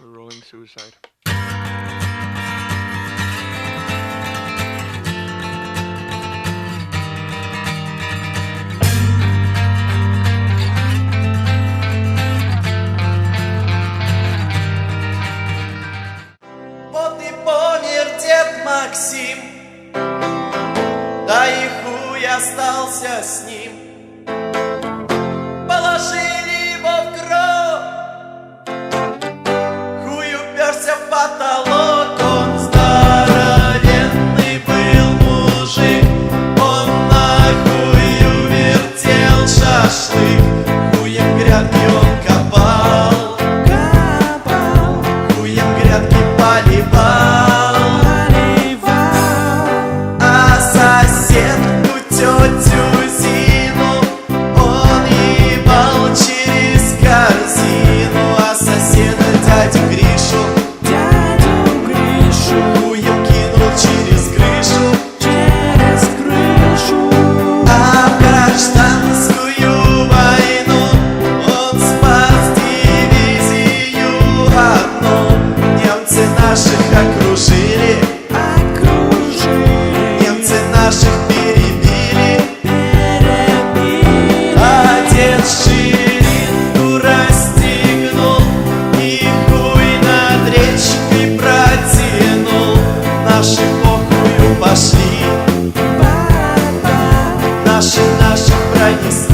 Rolling suicide. Вот и помер дед Максим, да и хуй остался с ним. Потолок, он здоровенный был мужик, он нахуй увертел шашлык, хуем грядки наші покою пошли, наши наши країни.